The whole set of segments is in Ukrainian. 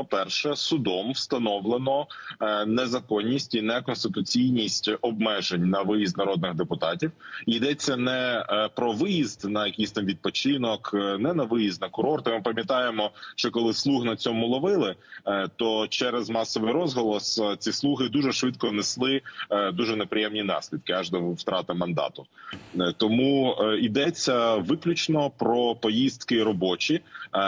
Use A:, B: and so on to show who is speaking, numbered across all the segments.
A: По-перше, судом встановлено е, незаконність і неконституційність обмежень на виїзд народних депутатів. Йдеться не е, про виїзд на якийсь там відпочинок, е, не на виїзд на курорти. Ми пам'ятаємо, що коли слуг на цьому ловили, то через масовий розголос ці слуги дуже швидко несли дуже неприємні наслідки, аж до втрати мандату. Тому йдеться виключно про поїздки робочі.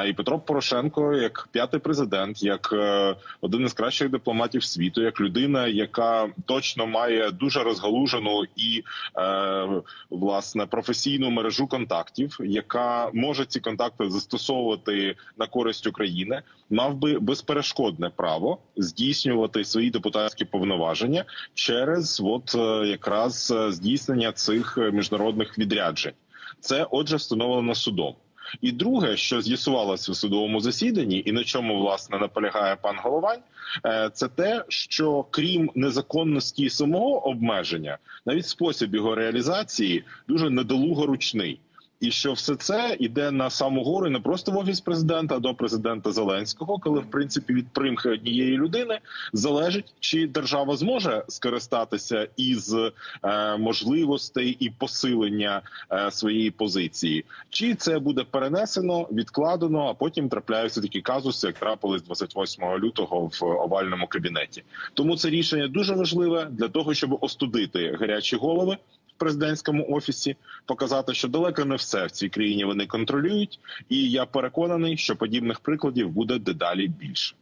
A: І Петро Порошенко, як п'ятий президент, як е, один із кращих дипломатів світу, як людина, яка точно має дуже розгалужену і е, власне професійну мережу контактів, яка може ці контакти застосовувати на користь України, мав би безперешкодне право здійснювати свої депутатські повноваження через от е, якраз здійснення цих міжнародних відряджень. Це отже встановлено судом. І друге, що з'ясувалося в судовому засіданні, і на чому власне наполягає пан Головань, е, це те, що крім незаконності самого обмеження, навіть спосіб його реалізації дуже недолугоручний. І що все це йде на саму гору не просто в офіс президента, а до президента Зеленського, коли в принципі від примхи однієї людини залежить, чи держава зможе скористатися із е, можливостей і посилення е, своєї позиції, чи це буде перенесено, відкладено, а потім трапляються такі казуси, як трапились 28 лютого в овальному кабінеті. Тому це рішення дуже важливе для того, щоб остудити гарячі голови в президентському офісі, показати, що далеко не все в цій країні вони контролюють, і я переконаний, що подібних прикладів буде дедалі більше.